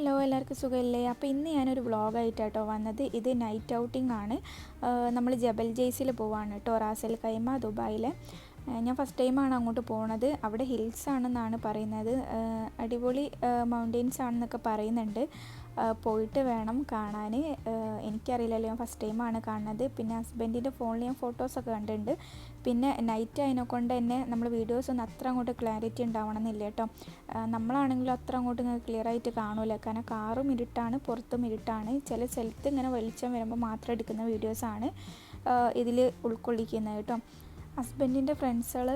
Hello എല്ലാവർക്കും സുഖമില്ലേ? അപ്പോൾ ഇന്ന് ഞാനൊരു വ്ളോഗായിട്ടാട്ടോ വന്നത്. ഇത് നൈറ്റ് ഔട്ടിംഗ് ആണ്. നമ്മൾ ജബൽ ജെയ്സിൽ പോവാണ് കേട്ടോ റാസൽ കൈമ ദുബായിലെ. ഞാൻ ഫസ്റ്റ് ടൈമാണ് അങ്ങോട്ട് പോണത്. അവിടെ ഹിൽസ് ആണെന്നാണ് പറയുന്നത്. അടിപൊളി മൗണ്ടെയ്ൻസ് ആണെന്നൊക്കെ പറയുന്നുണ്ട്. പോയിട്ട് വേണം കാണാൻ. എനിക്കറിയില്ലല്ലോ ഞാൻ ഫസ്റ്റ് ടൈമാണ് കാണുന്നത്. പിന്നെ ഹസ്ബൻഡിന്റെ ഫോണിൽ ഞാൻ ഫോട്ടോസൊക്കെ കണ്ടിട്ടുണ്ട്. പിന്നെ നൈറ്റ് അതിനെ കൊണ്ട് തന്നെ നമ്മൾ വീഡിയോസ് ഒന്നും അത്ര അങ്ങോട്ട് ക്ലാരിറ്റി ഉണ്ടാവണമെന്നില്ല കേട്ടോ. നമ്മളാണെങ്കിലും അത്ര അങ്ങോട്ട് ഇങ്ങനെ ക്ലിയർ ആയിട്ട് കാണൂല. കാരണം കാറും ഇരുട്ടാണ് പുറത്തും ഇരുട്ടാണ്. ചില സ്ഥലത്ത് ഇങ്ങനെ വെളിച്ചം വരുമ്പോൾ മാത്രം എടുക്കുന്ന വീഡിയോസാണ് ഇതിൽ ഉൾക്കൊള്ളിക്കുന്നത് കേട്ടോ. ഹസ്ബൻഡിന്റെ ഫ്രണ്ട്സുകൾ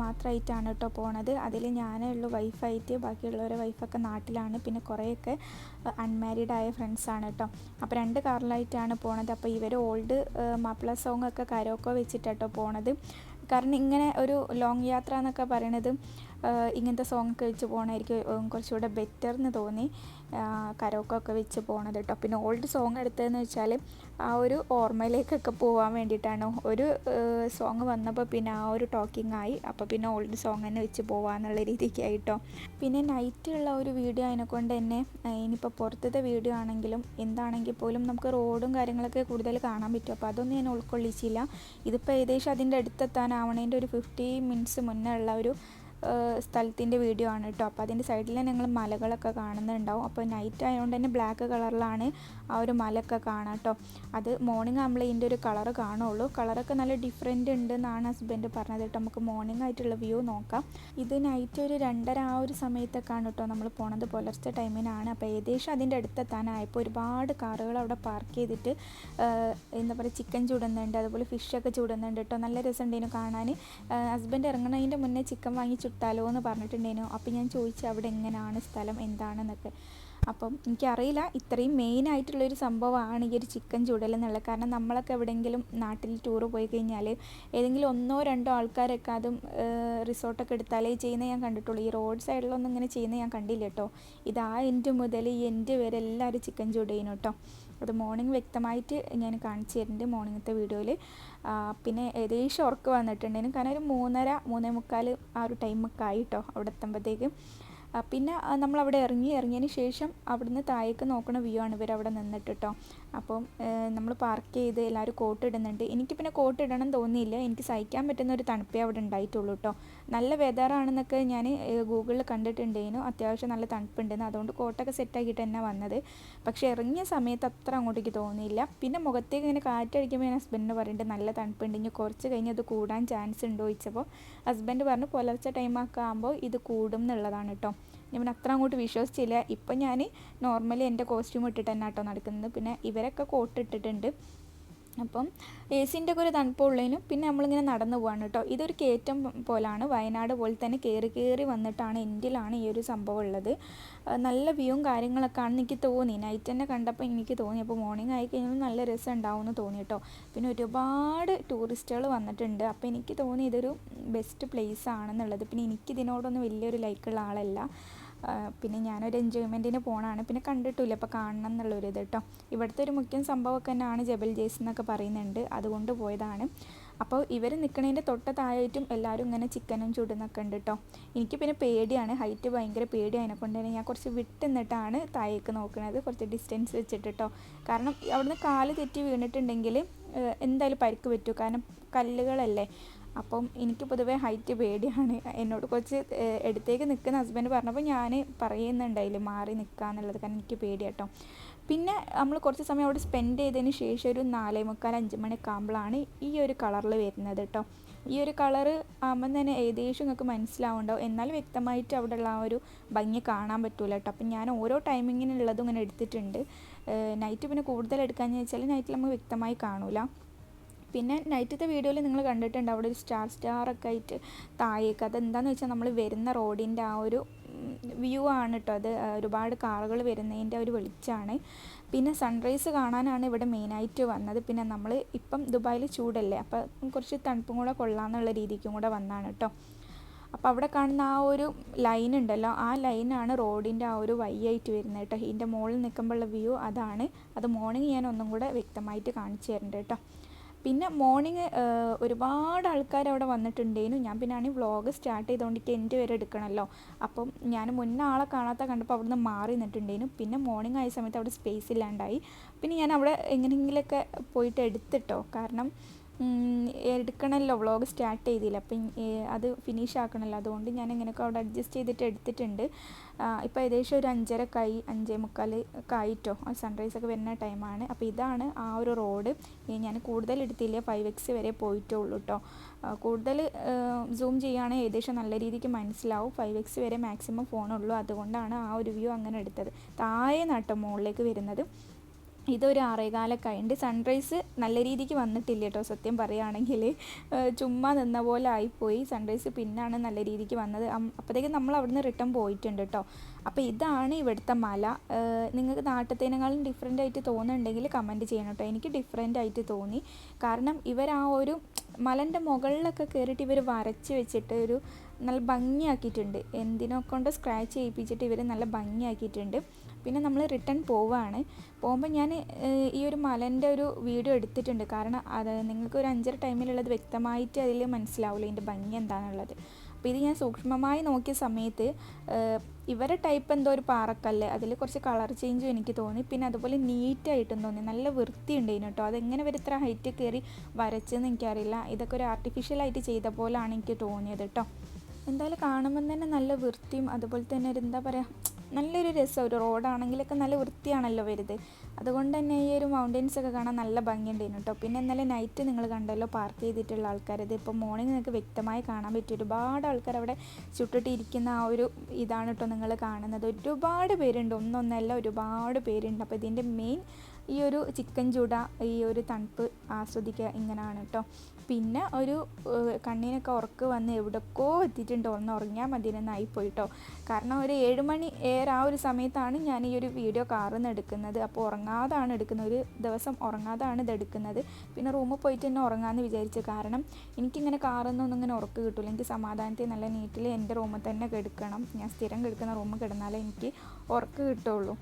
മാത്രമായിട്ടാണ് കേട്ടോ പോണത്. അതിൽ ഞാനേ ഉള്ളൂ വൈഫായിട്ട് ബാക്കിയുള്ളവരെ വൈഫൊക്കെ നാട്ടിലാണ്. പിന്നെ കുറേയൊക്കെ അൺമാരീഡ് ആയ ഫ്രണ്ട്സാണ് കേട്ടോ. അപ്പോൾ രണ്ട് കാറിലായിട്ടാണ് പോണത്. അപ്പോൾ ഇവർ ഓൾഡ് മാപ്പിള സോങ് ഒക്കെ കരോക്കോ വെച്ചിട്ടാട്ടോ പോണത്. കാരണം ഇങ്ങനെ ഒരു ലോങ് യാത്ര എന്നൊക്കെ പറയണത് ഇങ്ങനത്തെ സോങ് ഒക്കെ വെച്ച് പോകണമായിരിക്കും കുറച്ചുകൂടെ ബെറ്റർ എന്ന് തോന്നി. കരോക്കൊക്കെ വെച്ച് പോകണത് കേട്ടോ പിന്നെ ഓൾഡ് സോങ് എടുത്തതെന്ന് വെച്ചാൽ ആ ഒരു ഓർമ്മയിലേക്കൊക്കെ പോകാൻ വേണ്ടിയിട്ടാണ്. ഒരു സോങ് വന്നപ്പോൾ പിന്നെ ആ ഒരു ടോക്കിംഗ് ആയി. അപ്പോൾ പിന്നെ ഓൾഡ് സോങ് തന്നെ വെച്ച് പോകാമെന്നുള്ള രീതിക്കായിട്ടോ പിന്നെ നൈറ്റുള്ള ഒരു വീഡിയോ അതിനെക്കൊണ്ട് തന്നെ ഇനിയിപ്പോൾ പുറത്തത്തെ വീഡിയോ ആണെങ്കിലും എന്താണെങ്കിൽ പോലും നമുക്ക് റോഡും കാര്യങ്ങളൊക്കെ കൂടുതൽ കാണാൻ പറ്റും. അപ്പോൾ അതൊന്നും ഞാൻ ഉൾക്കൊള്ളിച്ചില്ല. ഇതിപ്പോൾ ഏകദേശം അതിന്റെ അടുത്തെത്താനാവണേന്റെ ഒരു ഫിഫ്റ്റി മിനിറ്റ്സ് മുന്നേ ഉള്ള ഒരു സ്ഥലത്തിന്റെ വീഡിയോ ആണ് കേട്ടോ. അപ്പോൾ അതിന്റെ സൈഡിൽ ഞങ്ങൾ മലകളൊക്കെ കാണുന്നുണ്ടാവും. അപ്പോൾ നൈറ്റ് ആയതുകൊണ്ട് തന്നെ ബ്ലാക്ക് കളറിലാണ് ആ ഒരു മലയൊക്കെ കാണാം കേട്ടോ. അത് മോർണിംഗ് നമ്മൾ ഇതിന്റെ ഒരു കളറ് കാണുള്ളൂ. കളറൊക്കെ നല്ല ഡിഫറെന്റ് ഉണ്ട് എന്നാണ് ഹസ്ബൻഡ് പറഞ്ഞത് കേട്ടോ. നമുക്ക് മോർണിംഗ് ആയിട്ടുള്ള വ്യൂ നോക്കാം. ഇത് നൈറ്റ് ഒരു രണ്ടര ആ ഒരു സമയത്തൊക്കെയാണ് കേട്ടോ നമ്മൾ പോണത്. പുലർച്ചെ ടൈമിനാണ് അപ്പോൾ ഏകദേശം അതിന്റെ അടുത്തെത്താനായപ്പോൾ ഒരുപാട് കാറുകൾ അവിടെ പാർക്ക് ചെയ്തിട്ട് എന്താ പറയുക ചിക്കൻ ചൂടുന്നുണ്ട്. അതുപോലെ ഫിഷൊക്കെ ചൂടുന്നുണ്ട് കേട്ടോ. നല്ല രസമുണ്ടായിരുന്നു കാണാൻ. ഹസ്ബൻഡ് ഇറങ്ങണതിന്റെ മുന്നേ ചിക്കൻ വാങ്ങി ചുട്ടാലോ എന്ന് പറഞ്ഞിട്ടുണ്ടായിരുന്നു അപ്പോൾ ഞാൻ ചോദിച്ചു അവിടെ എങ്ങനെയാണ് സ്ഥലം എന്താണെന്നൊക്കെ. അപ്പം എനിക്കറിയില്ല ഇത്രയും മെയിൻ ആയിട്ടുള്ളൊരു സംഭവമാണ് ഈ ഒരു ചിക്കൻ ചുടൽ എന്നുള്ളത് കാരണം നമ്മളൊക്കെ എവിടെയെങ്കിലും നാട്ടിൽ ടൂർ പോയി കഴിഞ്ഞാൽ ഏതെങ്കിലും ഒന്നോ രണ്ടോ ആൾക്കാരൊക്കെ അതും റിസോർട്ടൊക്കെ എടുത്താലേ ചെയ്യുന്ന ഞാൻ കണ്ടിട്ടുള്ളൂ. ഈ റോഡ് സൈഡിലൊന്നും ഇങ്ങനെ ചെയ്യുന്ന ഞാൻ കണ്ടില്ല കേട്ടോ. ഇത് ആ മുതൽ ഈ എൻഡ് വരെ എല്ലാവരും ചിക്കൻ ചുടയിനോട്ടോ അത് മോർണിംഗ് വ്യക്തമായിട്ട് ഞാൻ കാണിച്ചു തരുന്നുണ്ട് മോർണിംഗത്തെ വീഡിയോയിൽ പിന്നെ ഏകദേശം ഉറക്ക് വന്നിട്ടുണ്ടെങ്കിൽ കാരണം ഒരു മൂന്നര മൂന്നേ മുക്കാൽ ആ ഒരു ടൈമൊക്കെ ആയിട്ടോ അവിടെ എത്തുമ്പോഴത്തേക്കും പിന്നെ നമ്മൾ അവിടെ ഇറങ്ങി ഇറങ്ങിയതിന് ശേഷം അവിടുന്ന് താഴേക്ക് നോക്കണ വ്യൂ ആണ് ഇവർ അവിടെ നിന്നിട്ട് കേട്ടോ അപ്പം നമ്മൾ പാർക്ക് ചെയ്ത് എല്ലാവരും കോട്ട് ഇടുന്നുണ്ട്. എനിക്ക് പിന്നെ കോട്ട് ഇടണം തോന്നിയില്ല. എനിക്ക് സഹിക്കാൻ പറ്റുന്ന ഒരു തണുപ്പേ അവിടെ ഉണ്ടായിട്ടുള്ളൂ കേട്ടോ നല്ല വെതറാണെന്നൊക്കെ ഞാൻ ഗൂഗിളിൽ കണ്ടിട്ടുണ്ടായിരുന്നു അത്യാവശ്യം നല്ല തണുപ്പുണ്ടെന്ന്. അതുകൊണ്ട് കോട്ടൊക്കെ സെറ്റാക്കിയിട്ട് തന്നെ വന്നത്. പക്ഷേ ഇറങ്ങിയ സമയത്ത് അത്ര അങ്ങോട്ടേക്ക് തോന്നിയില്ല. പിന്നെ മുഖത്തേക്ക് ഇങ്ങനെ കാറ്റടിക്കുമ്പോൾ ഞാൻ ഹസ്ബൻഡിന് പറഞ്ഞിട്ട് നല്ല തണുപ്പുണ്ട്. ഇനി കുറച്ച് കഴിഞ്ഞ് അത് കൂടാൻ ചാൻസ് ഉണ്ടോ? ചോദിച്ചപ്പോൾ ഹസ്ബൻഡ് പറഞ്ഞു പുലർച്ചെ ടൈമൊക്കെ ആകുമ്പോൾ ഇത് കൂടും എന്നുള്ളതാണ് കേട്ടോ ഞാൻ അത്ര അങ്ങോട്ട് വിശ്വസിച്ചില്ല. ഇപ്പം ഞാൻ നോർമലി എന്റെ കോസ്റ്റ്യൂം ഇട്ടിട്ട് തന്നെ കേട്ടോ നടക്കുന്നത്. പിന്നെ ഇവരൊക്കെ കോട്ട് ഇട്ടിട്ടുണ്ട്. അപ്പം എ സിന്റെ ഒക്കെ ഒരു തണുപ്പുള്ളതിനും പിന്നെ നമ്മളിങ്ങനെ നടന്നു പോവാണ് കേട്ടോ. ഇതൊരു കയറ്റം പോലാണ്. വയനാട് പോലെ തന്നെ കയറി കയറി വന്നിട്ടാണ് എന്റിലാണ് ഈ ഒരു സംഭവം ഉള്ളത്. നല്ല വ്യൂവും കാര്യങ്ങളൊക്കെ ആണെന്ന് എനിക്ക് തോന്നി. നൈറ്റ് തന്നെ കണ്ടപ്പോൾ എനിക്ക് തോന്നി. അപ്പോൾ മോർണിംഗ് ആയി കഴിഞ്ഞാൽ നല്ല രസം ഉണ്ടാവും എന്ന് തോന്നി കേട്ടോ. പിന്നെ ഒരുപാട് ടൂറിസ്റ്റുകൾ വന്നിട്ടുണ്ട്. അപ്പോൾ എനിക്ക് തോന്നി ഇതൊരു ബെസ്റ്റ് പ്ലേസ് ആണെന്നുള്ളത്. പിന്നെ എനിക്ക് ഇതിനോടൊന്നും വലിയൊരു ലൈക്കുള്ള ആളല്ല. പിന്നെ ഞാനൊരു എൻജോയ്മെന്റിന് പോകണമാണ് പിന്നെ കണ്ടിട്ടില്ല. അപ്പോൾ കാണണം എന്നുള്ളൊരു ഇത് കേട്ടോ ഇവിടുത്തെ ഒരു മുഖ്യ സംഭവമൊക്കെ തന്നെയാണ് ജബൽ ജേസ് എന്നൊക്കെ പറയുന്നുണ്ട്. അതുകൊണ്ട് പോയതാണ്. അപ്പോൾ ഇവർ നിൽക്കണതിന്റെ തൊട്ട താഴായിട്ടും എല്ലാവരും ഇങ്ങനെ ചിക്കനും ചുടുന്നൊക്കെ ഉണ്ട് കേട്ടോ എനിക്ക് പിന്നെ പേടിയാണ്. ഹൈറ്റ് ഭയങ്കര പേടി അതിനെക്കൊണ്ട് തന്നെ ഞാൻ കുറച്ച് വിട്ട് നിന്നിട്ടാണ് താഴേക്ക് നോക്കുന്നത് കുറച്ച് ഡിസ്റ്റൻസ് വെച്ചിട്ട് കേട്ടോ കാരണം അവിടുന്ന് കാൽ തെറ്റി വീണിട്ടുണ്ടെങ്കിൽ എന്തായാലും പരിക്ക് പറ്റൂ. കാരണം കല്ലുകളല്ലേ. അപ്പം എനിക്ക് പൊതുവേ ഹൈറ്റ് പേടിയാണ്. എന്നോട് കുറച്ച് എടുത്തേക്ക് നിൽക്കുന്ന ഹസ്ബൻഡ് പറഞ്ഞപ്പോൾ ഞാൻ പറയുന്നുണ്ടായില്ല മാറി നിൽക്കുക എന്നുള്ളത് കാരണം എനിക്ക് പേടിയാട്ടോ. പിന്നെ നമ്മൾ കുറച്ച് സമയം അവിടെ സ്പെൻഡ് ചെയ്തതിന് ശേഷം ഒരു നാലേ മുക്കാൽ അഞ്ച് മണിയൊക്കെ ആകുമ്പോഴാണ് ഈ ഒരു കളറിൽ വരുന്നത് കേട്ടോ. ഈ ഒരു കളർ ആകുമ്പം തന്നെ ഏകദേശം നിങ്ങൾക്ക് മനസ്സിലാവുണ്ടാവും. എന്നാൽ വ്യക്തമായിട്ട് അവിടെയുള്ള ആ ഒരു ഭംഗി കാണാൻ പറ്റൂല കേട്ടോ. അപ്പം ഞാൻ ഓരോ ടൈമിങ്ങിനുള്ളതും ഇങ്ങനെ എടുത്തിട്ടുണ്ട്. നൈറ്റ് പിന്നെ കൂടുതൽ എടുക്കാമെന്ന് വെച്ചാൽ നൈറ്റിൽ നമുക്ക് വ്യക്തമായി കാണൂല. പിന്നെ നൈറ്റത്തെ വീഡിയോയിൽ നിങ്ങൾ കണ്ടിട്ടുണ്ട് അവിടെ ഒരു സ്റ്റാർ ഒക്കെ ആയിട്ട് താഴേക്ക്. അതെന്താണെന്ന് വെച്ചാൽ നമ്മൾ വരുന്ന റോഡിന്റെ ആ ഒരു വ്യൂ ആണ് കേട്ടോ അത്. ഒരുപാട് കാറുകൾ വരുന്നതിന്റെ ഒരു വെളിച്ചമാണ് പിന്നെ സൺറൈസ് കാണാനാണ് ഇവിടെ മെയിനായിട്ട് വന്നത്. പിന്നെ നമ്മൾ ഇപ്പം ദുബായിൽ ചൂടല്ലേ അപ്പം കുറച്ച് തണുപ്പും കൂടെ കൊള്ളാമെന്നുള്ള രീതിക്കും കൂടെ വന്നാണ് കേട്ടോ അപ്പോൾ അവിടെ കാണുന്ന ആ ഒരു ലൈൻ ഉണ്ടല്ലോ ആ ലൈനാണ് റോഡിന്റെ ആ ഒരു വൈ ആയിട്ട് വരുന്നത് കേട്ടോ ഇതിന്റെ മുകളിൽ നിൽക്കുമ്പോഴുള്ള വ്യൂ അതാണ്. അത് മോർണിംഗ് ഞാൻ ഒന്നും കൂടെ വ്യക്തമായിട്ട് കാണിച്ചു തരുന്നുണ്ട് കേട്ടോ പിന്നെ മോർണിംഗ് ഒരുപാട് ആൾക്കാർ അവിടെ വന്നിട്ടുണ്ടേനു. ഞാൻ പിന്നെ ആണെങ്കിൽ വ്ളോഗ് സ്റ്റാർട്ട് ചെയ്തുകൊണ്ടിട്ട് എന്റെ വരെ എടുക്കണമല്ലോ അപ്പം ഞാൻ മുന്നേ ആളെ കാണാത്ത കണ്ടപ്പോൾ അവിടുന്ന് മാറി നിന്നിട്ടുണ്ടേനു. പിന്നെ മോർണിംഗ് ആയ സമയത്ത് അവിടെ സ്പേസ് ഇല്ലാണ്ടായി. പിന്നെ ഞാൻ അവിടെ എങ്ങനെയെങ്കിലുമൊക്കെ പോയിട്ട് എടുത്തിട്ടോ. കാരണം എടുക്കണമല്ലോ വ്ളോഗ് സ്റ്റാർട്ട് ചെയ്തില്ല. അപ്പം അത് ഫിനിഷ് ആക്കണമല്ലോ അതുകൊണ്ട് ഞാൻ എങ്ങനെയൊക്കെ അവിടെ അഡ്ജസ്റ്റ് ചെയ്തിട്ട് എടുത്തിട്ടുണ്ട്. ഇപ്പോൾ ഏകദേശം ഒരു അഞ്ചര കൈ അഞ്ചേ മുക്കാൽ കായിട്ടോ ആ സൺറൈസ് ഒക്കെ വരുന്ന ടൈമാണ് അപ്പോൾ ഇതാണ് ആ ഒരു റോഡ് ഞാൻ കൂടുതൽ എടുത്തില്ല. ഫൈവ് എക്സ് വരെ പോയിട്ടേ ഉള്ളൂ കേട്ടോ കൂടുതൽ സൂം ചെയ്യുകയാണെങ്കിൽ ഏകദേശം നല്ല രീതിക്ക് മനസ്സിലാവും. ഫൈവ് എക്സ് വരെ മാക്സിമം ഫോണുള്ളൂ അതുകൊണ്ടാണ് ആ ഒരു വ്യൂ അങ്ങനെ എടുത്തത്. താഴെ നാട്ടോ മുകളിലേക്ക് വരുന്നത്. ഇതൊരു ആറേകാലൊക്കെ ഉണ്ട് സൺറൈസ് നല്ല രീതിക്ക് വന്നിട്ടില്ല കേട്ടോ സത്യം പറയുകയാണെങ്കിൽ ചുമ്മാ നിന്ന പോലെ ആയിപ്പോയി. സൺറൈസ് പിന്നാണ് നല്ല രീതിക്ക് വന്നത്. അപ്പോഴത്തേക്കും നമ്മൾ അവിടുന്ന് റിട്ടേൺ പോയിട്ടുണ്ട് കേട്ടോ. അപ്പോൾ ഇതാണ് ഇവിടുത്തെ മല. നിങ്ങൾക്ക് നാട്ടത്തേനേക്കാളും ഡിഫറെന്റ് ആയിട്ട് തോന്നുന്നുണ്ടെങ്കിൽ കമന്റ് ചെയ്യണം കേട്ടോ. എനിക്ക് ഡിഫറെന്റ് ആയിട്ട് തോന്നി. കാരണം ഇവർ ആ ഒരു മലന്റെ മുകളിലൊക്കെ കയറിയിട്ട് ഇവർ വരച്ച് വെച്ചിട്ട് ഒരു നല്ല ഭംഗിയാക്കിയിട്ടുണ്ട്. എന്തിനോ കൊണ്ട് സ്ക്രാച്ച് ചെയ്യിപ്പിച്ചിട്ട് ഇവർ നല്ല ഭംഗിയാക്കിയിട്ടുണ്ട്. പിന്നെ നമ്മൾ റിട്ടേൺ പോവുകയാണ് പോകുമ്പോൾ ഞാൻ ഈ ഒരു മലന്റെ ഒരു വീഡിയോ എടുത്തിട്ടുണ്ട്. കാരണം അത് നിങ്ങൾക്ക് ഒരു അഞ്ചര ടൈമിലുള്ളത് വ്യക്തമായിട്ട് അതിൽ മനസ്സിലാവില്ല ഇതിന്റെ ഭംഗി എന്താണുള്ളത് അപ്പോൾ ഇത് ഞാൻ സൂക്ഷ്മമായി നോക്കിയ സമയത്ത് ഇവരെ ടൈപ്പ് എന്തോ ഒരു പാറക്കല്ല് അതിൽ കുറച്ച് കളർ ചേഞ്ചും എനിക്ക് തോന്നി. പിന്നെ അതുപോലെ നീറ്റായിട്ടും തോന്നി. നല്ല വൃത്തിയുണ്ട് ഇതിന് കേട്ടോ അതെങ്ങനെ ഇവർ ഇത്ര ഹൈറ്റ് കയറി വരച്ചെന്ന് എനിക്കറിയില്ല. ഇതൊക്കെ ഒരു ആർട്ടിഫിഷ്യലായിട്ട് ചെയ്ത പോലാണ് എനിക്ക് തോന്നിയത് കേട്ടോ എന്തായാലും കാണുമ്പം തന്നെ നല്ല വൃത്തിയും അതുപോലെ തന്നെ ഒരു എന്താ പറയുക നല്ലൊരു രസം. ഒരു റോഡാണെങ്കിലൊക്കെ നല്ല വൃത്തിയാണല്ലോ വരുത് അതുകൊണ്ട് തന്നെ ഈ ഒരു മൗണ്ടൻസ് ഒക്കെ കാണാൻ നല്ല ഭംഗിയുണ്ടായിരുന്നു കേട്ടോ പിന്നെ ഇന്നലെ നൈറ്റ് നിങ്ങൾ കണ്ടല്ലോ പാർക്ക് ചെയ്തിട്ടുള്ള ആൾക്കാർ ഇത് ഇപ്പോൾ മോർണിംഗ് നിങ്ങൾക്ക് വ്യക്തമായി കാണാൻ പറ്റും ഒരുപാട് ആൾക്കാർ അവിടെ ചുട്ടിട്ടിരിക്കുന്ന ആ ഒരു ഇതാണ് കേട്ടോ നിങ്ങൾ കാണുന്നത്. ഒരുപാട് പേരുണ്ട്. ഒന്നൊന്നല്ല ഒരുപാട് പേരുണ്ട്. അപ്പോൾ ഇതിന്റെ മെയിൻ ഈ ഒരു ചിക്കൻ ചൂട ഈ ഒരു തണുപ്പ് ആസ്വദിക്കുക ഇങ്ങനെയാണ് കേട്ടോ പിന്നെ ഒരു കണ്ണിനൊക്കെ ഉറക്ക് വന്ന് എവിടേക്കോ എത്തിയിട്ടുണ്ട്. ഒന്ന് ഉറങ്ങിയാൽ മതി എന്നായിപ്പോയി കേട്ടോ കാരണം ഒരു ഏഴ് മണി ആ ഒരു സമയത്താണ് ഞാൻ ഈ ഒരു വീഡിയോ കാറിൽ നിന്ന് എടുക്കുന്നത്. അപ്പോൾ ഉറങ്ങാതാണ് എടുക്കുന്നത്. ഒരു ദിവസം ഉറങ്ങാതാണ് ഇത് എടുക്കുന്നത്. പിന്നെ റൂമിൽ പോയിട്ട് തന്നെ ഉറങ്ങാമെന്ന് വിചാരിച്ചു. കാരണം എനിക്കിങ്ങനെ കാറിൽ നിന്നൊന്നും ഇങ്ങനെ ഉറക്ക് കിട്ടില്ല എനിക്ക് സമാധാനത്തിൽ നല്ല നീറ്റിൽ എന്റെ റൂമിൽ തന്നെ കിടക്കണം. ഞാൻ സ്ഥിരം കിടക്കുന്ന റൂമിൽ കിടന്നാലേ എനിക്ക് ഉറക്ക് കിട്ടുള്ളൂ.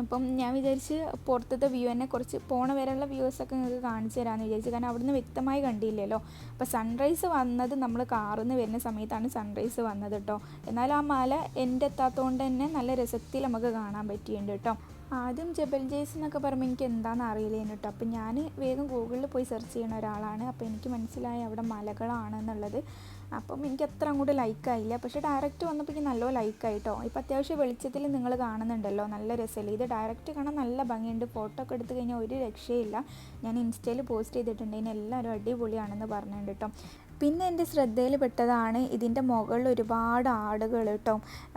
അപ്പം ഞാൻ വിചാരിച്ച് പുറത്തത്തെ വ്യൂ തന്നെ കുറച്ച് പോണ വരെയുള്ള വ്യൂസൊക്കെ നിങ്ങൾക്ക് കാണിച്ചു തരാമെന്ന് വിചാരിച്ചു. കാരണം അവിടുന്ന് വ്യക്തമായി കണ്ടില്ലല്ലോ. അപ്പോൾ സൺറൈസ് വന്നത് നമ്മൾ കാറിൽ നിന്ന് വരുന്ന സമയത്താണ് സൺറൈസ് വന്നത് കേട്ടോ എന്നാൽ ആ മല എന്റെ എത്താത്തതുകൊണ്ട് തന്നെ നല്ല രസത്തിൽ നമുക്ക് കാണാൻ പറ്റിയുണ്ട് കേട്ടോ ആദ്യം ജബൽ ജേസ് എന്നൊക്കെ പറയുമ്പോൾ എനിക്ക് എന്താണെന്ന് അറിയില്ലേനു കേട്ടോ അപ്പം ഞാൻ വേഗം ഗൂഗിളിൽ പോയി സെർച്ച് ചെയ്യുന്ന ഒരാളാണ്. അപ്പോൾ എനിക്ക് മനസ്സിലായി അവിടെ മലകളാണ് എന്നുള്ളത് അപ്പം എനിക്ക് അത്ര അങ്ങോട്ട് ലൈക്കായില്ല പക്ഷേ ഡയറക്റ്റ് വന്നപ്പോൾ എനിക്ക് നല്ല ലൈക്കായിട്ടോ ഇപ്പം അത്യാവശ്യം വെളിച്ചത്തിൽ നിങ്ങൾ കാണുന്നുണ്ടല്ലോ നല്ല രസമല്ലേ? ഇത് ഡയറക്റ്റ് കാണാൻ നല്ല ഭംഗിയുണ്ട്. ഫോട്ടോ ഒക്കെ എടുത്തു കഴിഞ്ഞാൽ ഒരു രക്ഷയില്ല. ഞാൻ ഇൻസ്റ്റയിൽ പോസ്റ്റ് ചെയ്തിട്ടുണ്ട്. ഇതിന് എല്ലാവരും അടിപൊളിയാണെന്ന് പറഞ്ഞിട്ടുണ്ട് കേട്ടോ പിന്നെ എന്റെ ശ്രദ്ധയിൽ പെട്ടതാണ് ഇതിന്റെ മുകളിൽ ഒരുപാട് ആടുകൾ കേട്ടോ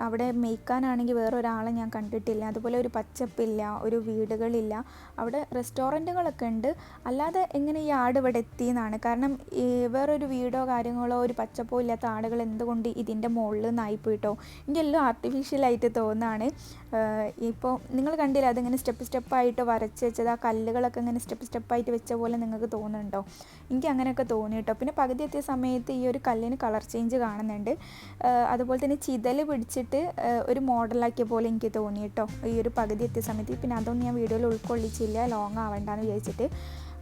അവിടെ മേയ്ക്കാനാണെങ്കിൽ വേറെ ഒരാളെ ഞാൻ കണ്ടിട്ടില്ല. അതുപോലെ ഒരു പച്ചപ്പില്ല ഒരു വീടുകളില്ല. അവിടെ റെസ്റ്റോറന്റുകളൊക്കെ ഉണ്ട്. അല്ലാതെ എങ്ങനെ ഈ ആട് ഇവിടെ എത്തിയെന്നാണ്? കാരണം വേറൊരു വീടോ കാര്യങ്ങളോ ഒരു പച്ചപ്പോ ഇല്ലാത്ത ആടുകൾ എന്തുകൊണ്ട് ഇതിന്റെ മുകളിൽ നായിപ്പോയിട്ടോ എനിക്ക് എല്ലാം ആർട്ടിഫിഷ്യലായിട്ട് തോന്നുകയാണ് ഇപ്പോൾ നിങ്ങൾ കണ്ടില്ല അതിങ്ങനെ സ്റ്റെപ്പ് സ്റ്റെപ്പായിട്ട് വരച്ച് വെച്ചത് ആ കല്ലുകളൊക്കെ ഇങ്ങനെ സ്റ്റെപ്പ് സ്റ്റെപ്പായിട്ട് വെച്ച പോലെ നിങ്ങൾക്ക് തോന്നുന്നുണ്ടോ? എനിക്ക് അങ്ങനെയൊക്കെ തോന്നി കേട്ടോ പിന്നെ പകുതി എത്തിയ സമയത്ത് ഈ ഒരു കല്ലിന് കളർ ചേഞ്ച് കാണുന്നുണ്ട്. അതുപോലെ തന്നെ ചിതൽ പിടിച്ചിട്ട് ഒരു മോഡലാക്കിയ പോലെ എനിക്ക് തോന്നി കേട്ടോ ഈ ഒരു പകുതി എത്തിയ സമയത്ത്. പിന്നെ അതൊന്നും ഞാൻ വീഡിയോയിൽ ഉൾക്കൊള്ളിച്ചില്ല. ലോങ് ആവണ്ടെന്ന് വിചാരിച്ചിട്ട്.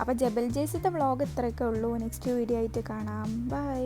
അപ്പോൾ ജബൽ ജേസിത്തെ വ്ളോഗ് ഇത്രയൊക്കെ ഉള്ളൂ. നെക്സ്റ്റ് വീഡിയോ ആയിട്ട് കാണാം. ബൈ